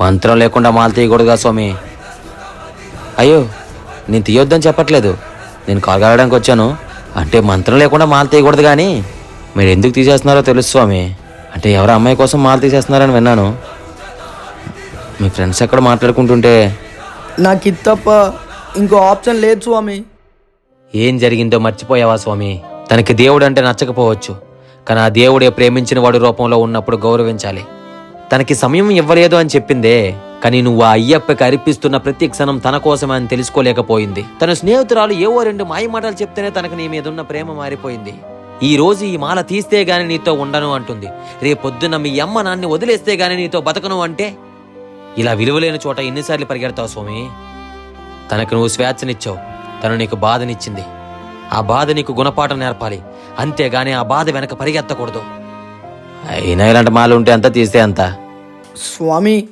మంత్రం లేకుండా మాల తీయకూడదుగా స్వామి. అయ్యో నేను తీయొద్దని చెప్పట్లేదు. నేను కాల్గాడడానికి వచ్చాను. అంటే మంత్రం లేకుండా మాల తీయకూడదు కానీ మీరు ఎందుకు తీసేస్తున్నారో తెలుసు స్వామి. అంటే ఎవరో అమ్మాయి కోసం మాల తీసేస్తున్నారని విన్నాను. మీ ఫ్రెండ్స్ ఎక్కడ మాట్లాడుకుంటుంటే? నాకు ఇది తప్ప ఇంకో ఆప్షన్ లేదు స్వామి. ఏం జరిగిందో మర్చిపోయావా స్వామి? తనకి దేవుడు అంటే నచ్చకపోవచ్చు. కానీ ఆ దేవుడే ప్రేమించిన వాడి రూపంలో ఉన్నప్పుడు గౌరవించాలి. తనకి సమయం ఇవ్వలేదు అని చెప్పిందే కానీ నువ్వు ఆ అయ్యప్పకి అర్పిస్తున్న ప్రతి క్షణం తన కోసమే అని తెలుసుకోలేకపోయింది. తన స్నేహితురాలు ఏవో రెండు మాయ మాటలు చెప్తేనే తనకు నీ మీద ఉన్న ప్రేమ మారిపోయింది. ఈ రోజు ఈ మాల తీస్తే గాని నీతో ఉండను అంటుంది. రేపొద్దున మీ అమ్మ నాన్ని వదిలేస్తే గాని నీతో బతకను అంటే? ఇలా విలువలేని చోట ఎన్నిసార్లు పరిగెడతావు స్వామి? తనకు నువ్వు స్వేచ్ఛనిచ్చావు. తను నీకు బాధనిచ్చింది. ఆ బాధ నీకు గుణపాఠం నేర్పాలి. అంతేగాని ఆ బాధ వెనక పరిగెత్తకూడదు. అయినా ఇలాంటి మాలు ఉంటే అంత తీస్తే అంత? స్వామి